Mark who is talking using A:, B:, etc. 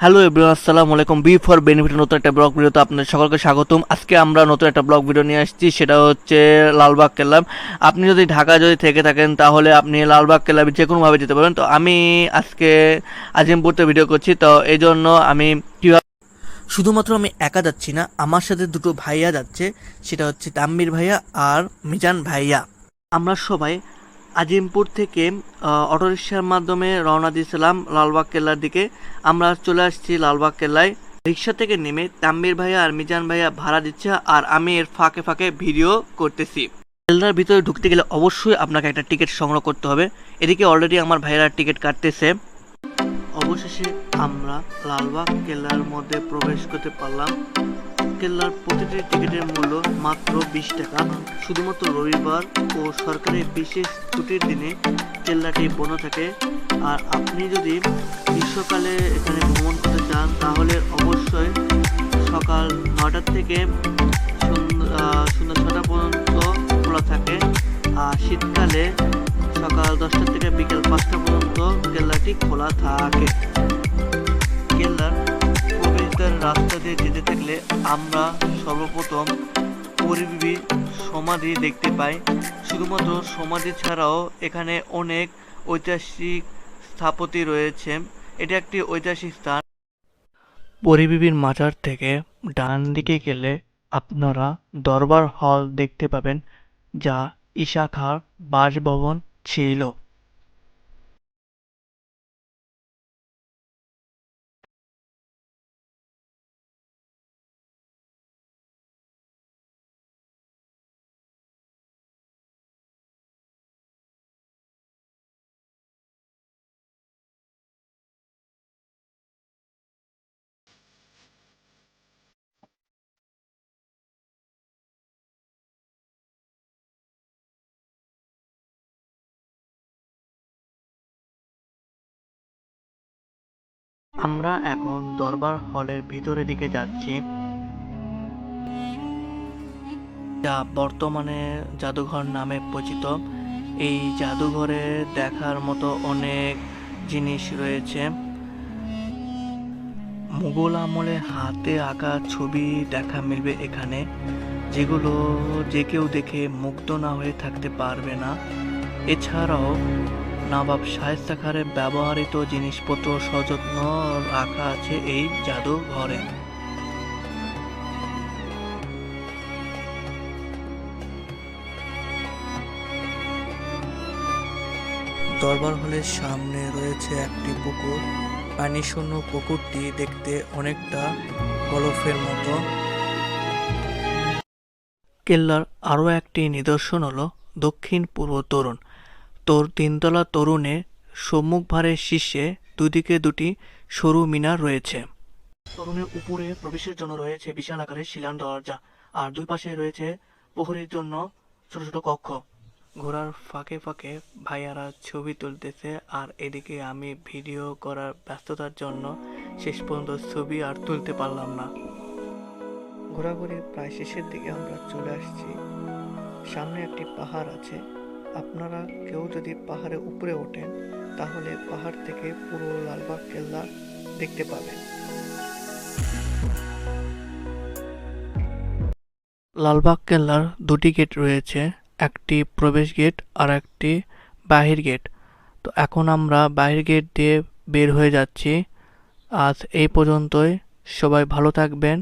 A: Hello everyone আসসালামু আলাইকুম B for benefit নতুন একটা ব্লগ ভিডিওতে আপনাদের সকলকে স্বাগতম। আজকে আমরা নতুন একটা ব্লগ ভিডিও নিয়ে আসছি, সেটা হচ্ছে লালবাগ কেল্লা আপনি যদি ঢাকা যদি থেকে থাকেন, তাহলে আপনি লালবাগ কেল্লায় যে কোনোভাবে যেতে পারবেন। তো আমি আজকে আজিমপুরতে ভিডিও করছি, তো এই জন্য আমি কীভাবে শুধুমাত্র আমি একা যাচ্ছি না, আমার সাথে দুটো ভাইয়া যাচ্ছে। সেটা হচ্ছে তাম্মির ভাইয়া আর মিজান ভাইয়া। আমরা সবাই আজিমপুর থেকে অটোরিক্সার মাধ্যমে রওনা দিয়েছিলাম লালবাগ কেল্লার দিকে। আমরা চলে আসছি লালবাগ কেল্লায় রিক্সা থেকে নেমে তাম্বির ভাইয়া আর মিজান ভাইয়া ভাড়া দিচ্ছে আর আমি এর ফাঁকে ফাঁকে ভিডিও করতেছি। কেল্লার ভিতরে ঢুকতে গেলে অবশ্যই আপনাকে একটা টিকিট সংগ্রহ করতে হবে। এদিকে অলরেডি আমার ভাইয়েরা টিকিট কাটতেছে। অবশেষে আমরা লালবাগ কেল্লার মধ্যে প্রবেশ করতে পারলাম। কেল্লার প্রতিটি টিকিটের মূল্য মাত্র বিশ টাকা। শুধুমাত্র রবিবার ও সরকারি বিশেষ ছুটির দিনে কেল্লাটি বন্ধ থাকে। আর আপনি যদি গ্রীষ্মকালে এখানে ভ্রমণ করতে চান, তাহলে অবশ্যই সকাল নয়টার থেকে সন্ধ্যা ছটা পর্যন্ত খোলা থাকে। আর শীতকালে সকাল দশটা থেকে বিকেল পাঁচটা খোলা থাকে। কেল্লার প্রবেশদ্বার রাস্তা দিয়ে যেতে থাকলে আমরা সর্বপ্রথম পরিবিবি সমাধি দেখতে পাই। শুধুমাত্র সমাধি ছাড়াও এখানে অনেক ঐতিহাসিক স্থাপতি রয়েছে। এটা একটি ঐতিহাসিক স্থান। পরিবিবির মাজার থেকে ডান দিকে গেলে আপনারা দরবার হল দেখতে পাবেন, যা ঈশা খাঁর বাসভবন ছিল। আমরা এখন দরবার হলের ভিতরের দিকে যাচ্ছি। যা বর্তমানে জাদুঘর নামে পরিচিত। এই জাদুঘরে দেখার মতো অনেক জিনিস রয়েছে। মুঘল আমলে হাতে আঁকা ছবি দেখা মিলবে এখানে, যেগুলো যে কেউ দেখে মুগ্ধ না হয়ে থাকতে পারবে না। এছাড়াও নবাব শায়েস্তা খানের ব্যবহৃত জিনিসপত্র সযত্ন রাখা আছে এই জাদুঘরে। দরবার হলের সামনে রয়েছে একটি পুকুর। পানি শূন্য পুকুরটি দেখতে অনেকটা গলফের মতো। কেল্লার আরও একটি নিদর্শন হলো দক্ষিণ পূর্ব তরুণ। তোর তিনতলা তরুণে সম্মুখ ভারের শীর্ষে দুদিকে দুটি সরু মিনার রয়েছে। তরুণের উপরে প্রবেশের জন্য রয়েছে বিশাল আকারের শিলান দরজা, আর দুই পাশে রয়েছে প্রহরীর জন্য ছোট ছোট কক্ষ। ঘোড়ার ফাঁকে ফাঁকে ভাইয়ারা ছবি তুলতেছে, আর এদিকে আমি ভিডিও করার ব্যস্ততার জন্য শেষ পর্যন্ত ছবি আর তুলতে পারলাম না। ঘোরাঘুরি প্রায় শেষের দিকে আমরা চলে আসছি। সামনে একটি পাহাড় আছে। আপনারা কেউ যদি পাহাড়ে উপরে ওঠেন, তাহলে পাহাড় থেকে পুরো লালবাগ কেল্লা দেখতে পাবেন। লালবাগ কেল্লার দুটি গেট রয়েছে, একটি প্রবেশ গেট আর একটি বাহির গেট। তো এখন আমরা বাহির গেট দিয়ে বের হয়ে যাচ্ছি। আজ এই পর্যন্তই। সবাই ভালো থাকবেন।